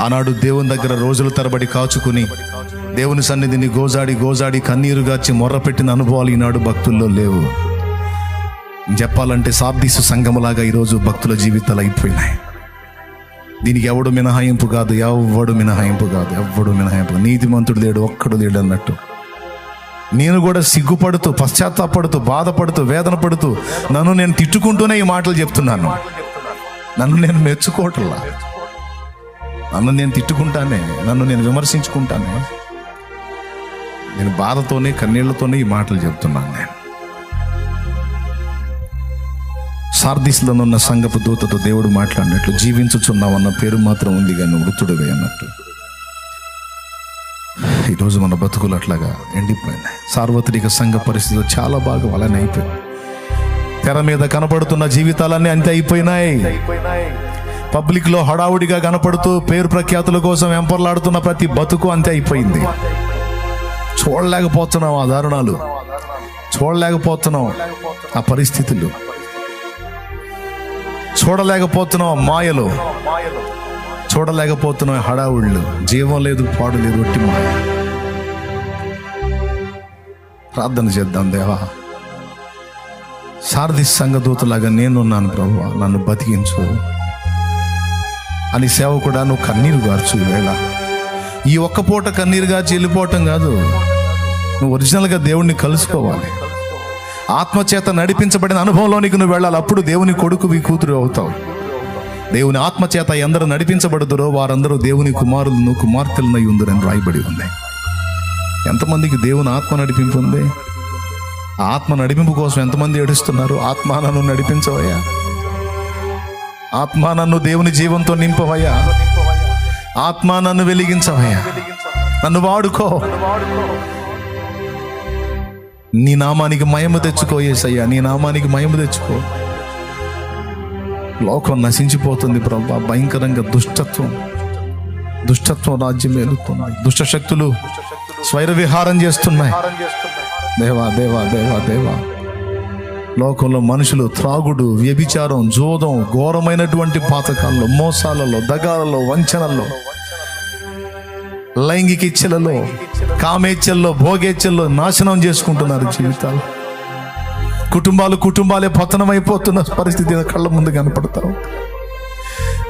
ఆనాడు దేవుని దగ్గర రోజుల తరబడి కాచుకుని దేవుని సన్నిధిని గోజాడి గోజాడి కన్నీరు గాచి మొర్రపెట్టిన అనుభవాలు ఈనాడు భక్తుల్లో లేవు. చెప్పాలంటే సాబ్దీసు సంఘములాగా ఈరోజు భక్తుల జీవితాలు అయిపోయినాయి. దీనికి ఎవడు మినహాయింపు కాదు ఎవడు మినహాయింపు కాదు ఎవడు మినహాయింపు నీతిమంతుడు లేడు ఒక్కడు లేడు అన్నట్టు. నేను కూడా సిగ్గుపడుతూ పశ్చాత్తాపడుతూ బాధపడుతూ వేదన పడుతూ నన్ను నేను తిట్టుకుంటూనే ఈ మాటలు చెప్తున్నాను. నన్ను నేను మెచ్చుకోవట్లా. నన్ను నేను తిట్టుకుంటానే నన్ను నేను విమర్శించుకుంటానే నేను బాధతోనే కన్నీళ్ళతోనే ఈ మాటలు చెప్తున్నాను నేను. సార్దిస్లో ఉన్న సంగపు దూతతో దేవుడు మాట్లాడినట్లు జీవించుచున్నావన్న పేరు మాత్రం ఉంది కానీ మృతుడివే అన్నట్టు. ఈరోజు మన బతుకులు అట్లాగా ఎండిపోయినాయి. సార్వత్రిక సంఘ పరిస్థితులు చాలా బాగా అలానే అయిపోయింది తెర మీద కనపడుతున్న జీవితాలన్నీ అంతే అయిపోయినాయి. పబ్లిక్లో హడావుడిగా కనపడుతూ పేరు ప్రఖ్యాతుల కోసం వెంపర్లాడుతున్న ప్రతి బతుకు అంతే అయిపోయింది. చూడలేకపోతున్నాం ఆ దారుణాలు. చూడలేకపోతున్నాం ఆ పరిస్థితులు. చూడలేకపోతున్నాం మాయలు. చూడలేకపోతున్నాం హడావుళ్ళు. జీవం లేదు పాడు లేదు ఒట్టి మాయ. ప్రార్థన చేద్దాం దేవా. సారథి సంఘదూతలాగా నేనున్నాను ప్రభు. నన్ను బతికించు. అని సేవ కూడా నువ్వు కన్నీరు గార్చు వేళ ఈ ఒక్క పూట కన్నీరు గార్చి వెళ్ళిపోవటం కాదు. నువ్వు ఒరిజినల్గా దేవుణ్ణి కలుసుకోవాలి. ఆత్మచేత నడిపించబడిన అనుభవంలోనికి నువ్వు వెళ్ళాలి. అప్పుడు దేవుని కొడుకువి కూతురు అవుతావు. దేవుని ఆత్మచేత ఎందరు నడిపించబడుతురో వారందరూ దేవుని కుమారులను కుమార్తెలనై ఉందరని రాయబడి ఉంది. ఎంతమందికి దేవుని ఆత్మ నడిపింపు ఉంది? ఆత్మ నడిపింపు కోసం ఎంతమంది ఏడుస్తున్నారు? ఆత్మ నన్ను నడిపించవయ్యా. ఆత్మ నన్ను దేవుని జీవంతో నింపవయ్యా. ఆత్మ నన్ను వెలిగించవయ్యా. నన్ను వాడుకో. నీ నామానికి మయము తెచ్చుకో ఏసయ్యా. నీ నామానికి మయము తెచ్చుకో. లోకం నశించిపోతుంది ప్రభా. భయంకరంగా దుష్టత్వం. దుష్టత్వం రాజ్యం ఏలుతుంది దుష్ట శక్తులు స్వైర విహారం చేస్తున్నాయి. దేవా దేవా దేవా దేవా. లోకంలో మనుషులు త్రాగుడు వ్యభిచారం జోదం ఘోరమైనటువంటి పాతకాల్లో మోసాలలో దగాలలో వంచనల్లో లైంగిక ఇచ్చలలో కామేచ్చల్లో భోగేచ్చల్లో నాశనం చేసుకుంటున్నారు జీవితాలు. కుటుంబాలు కుటుంబాలే పతనమైపోతున్న పరిస్థితి కళ్ళ ముందు కనపడతారు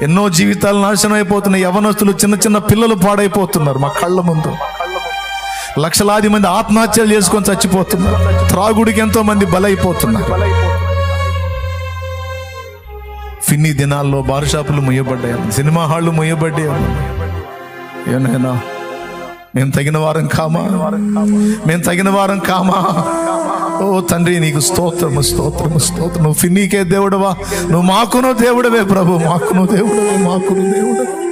ఎన్నో జీవితాలు నాశనం అయిపోతున్నాయి. యవనస్తులు చిన్న చిన్న పిల్లలు పాడైపోతున్నారు మా కళ్ళ ముందు. లక్షలాది మంది ఆత్మహత్యలు చేసుకొని చచ్చిపోతున్నారు. త్రాగుడికి ఎంతో మంది బలైపోతున్నారు. ఫిన్ని దినాల్లో బార్ షాపులు మొయ్యబడ్డాయి. సినిమా హాళ్ళు మొయ్యబడ్డాయి. ఏనైనా మేము తగిన వారం కామా? మేము తగిన వారం కామా? ఓ తండ్రి నీకు స్తోత్రము స్తోత్రము స్తోత్రం. నువ్వు ఫిన్నీకే దేవుడవా? నువ్వు మాకును దేవుడవే ప్రభు మాకును దేవుడవే మాకును దేవుడవే.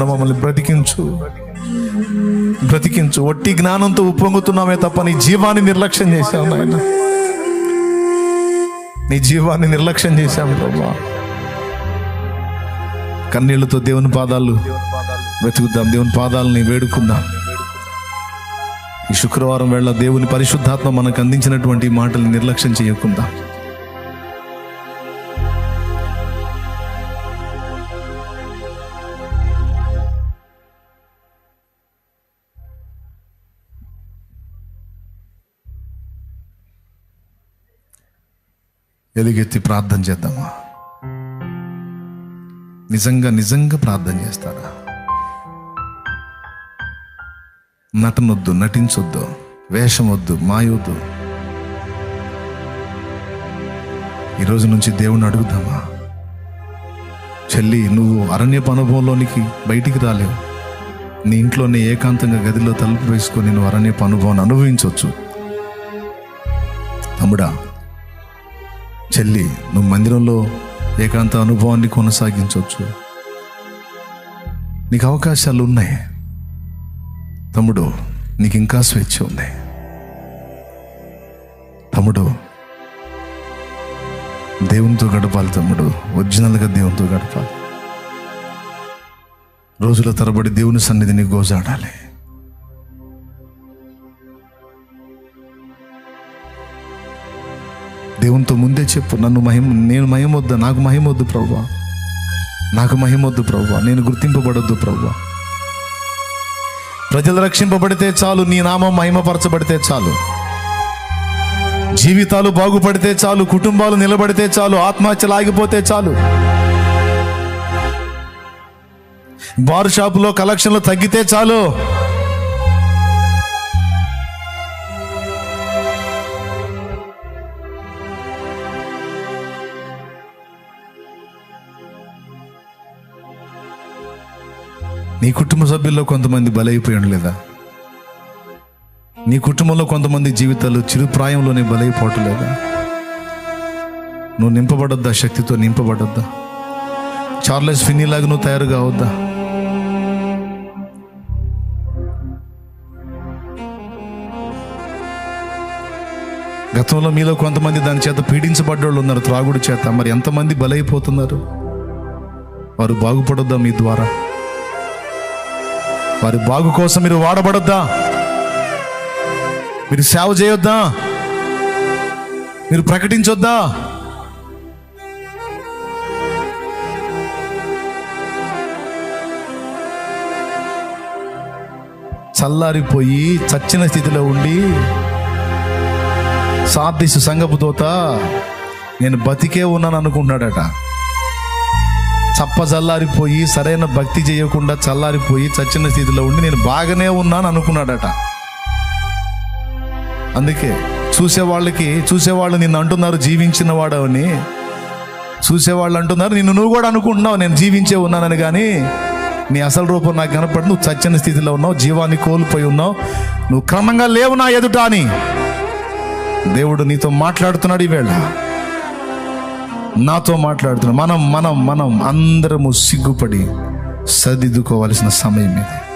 స్థితిలో మమ్మల్ని బ్రతికించు. బ్రతికించు. ఒట్టి జ్ఞానంతో ఉప్పొంగుతున్నామే తప్ప నీ జీవాన్ని నిర్లక్ష్యం చేశావు నాయన. నీ జీవాన్ని నిర్లక్ష్యం చేశాం ప్రభా. కన్నీళ్ళతో దేవుని పాదాలు వెతుకుద్దాం దేవుని పాదాలని వేడుకుందాం. ఈ శుక్రవారం వేళ దేవుని పరిశుద్ధాత్మ మనకు అందించినటువంటి మాటలు నిర్లక్ష్యం చేయకుండా. ఎలుగెత్తి ప్రార్థన చేద్దామా? నిజంగా నిజంగా ప్రార్థన చేస్తారా? నటనొద్దు నటించొద్దు వేషం వద్దు మాయొద్దు ఈరోజు నుంచి దేవుణ్ణి అడుగుదామా? చెల్లి నువ్వు అరణ్యపు అనుభవంలోనికి బయటికి రాలేవు. నీ ఇంట్లోనే ఏకాంతంగా గదిలో తలుపు వేసుకొని నువ్వు అరణ్యపు అనుభవాన్ని అనుభవించవచ్చు తమ్ముడా చెల్లి నువ్వు మందిరంలో ఏకాంత అనుభవాన్ని కొనసాగించవచ్చు. నీకు అవకాశాలు ఉన్నాయి. తమ్ముడు నీకు ఇంకా స్వేచ్ఛ ఉంది. తమ్ముడు దేవునితో గడపాలి తమ్ముడు. ఒరిజినల్గా దేవునితో గడపాలి. రోజుల తరబడి దేవుని సన్నిధిని గోజాడాలి. దేవునితో ముందే చెప్పు. నన్ను మహిమ నేను మహిమొద్దు నాకు మహిమొద్దు ప్రభు. నాకు మహిమొద్దు ప్రభు. నేను గుర్తింపబడొద్దు ప్రభు. ప్రజలు రక్షింపబడితే చాలు నీ నామం మహిమపరచబడితే చాలు. జీవితాలు బాగుపడితే చాలు కుటుంబాలు నిలబడితే చాలు ఆత్మహత్యలు ఆగిపోతే చాలు. బార్ షాపులో కలెక్షన్లు తగ్గితే చాలు. నీ కుటుంబ సభ్యుల్లో కొంతమంది బలైపోయాడు లేదా నీ కుటుంబంలో కొంతమంది జీవితాలు చిరుప్రాయంలోనే బలైపోవటం లేదా? నువ్వు నింపబడొద్దా? శక్తితో నింపబడొద్దా? చార్లెస్ ఫిన్నీలాగా నువ్వు తయారు కావద్దా? గతంలో మీలో కొంతమంది దాని చేత పీడించబడ్డోళ్ళు ఉన్నారు త్రాగుడు చేత. మరి ఎంతమంది బలైపోతున్నారు? వారు బాగుపడొద్దా మీ ద్వారా? వారి బాగు కోసం మీరు వాడబడొద్దా? మీరు సేవ చేయొద్దా? మీరు ప్రకటించొద్దా? చల్లారిపోయి చచ్చిన స్థితిలో ఉండి సార్థిసు సంగపు దోత నేను బతికే ఉన్నాను అనుకుంటున్నాడట చప్ప చల్లారిపోయి సరైన భక్తి చేయకుండా చల్లారిపోయి చచ్చిన స్థితిలో ఉండి నేను బాగానే ఉన్నాను అనుకున్నాడట. అందుకే చూసేవాళ్ళకి చూసేవాళ్ళు నిన్ను అంటున్నారు జీవించిన వాడవని. చూసేవాళ్ళు అంటున్నారు నిన్ను నువ్వు కూడా అనుకుంటున్నావు నేను జీవించే ఉన్నానని కానీ నీ అసలు రూపం నాకు కనపడి నువ్వు చచ్చిన స్థితిలో ఉన్నావు జీవాన్ని కోల్పోయి ఉన్నావు నువ్వు క్రమంగా లేవు నా ఎదుట అని దేవుడు నీతో మాట్లాడుతున్నాడు ఈవేళ. నాతో మాట్లాడుతున్నాడు మనం మనం మనం అందరము సిగ్గుపడి సర్దిద్దుకోవాల్సిన సమయం ఇది.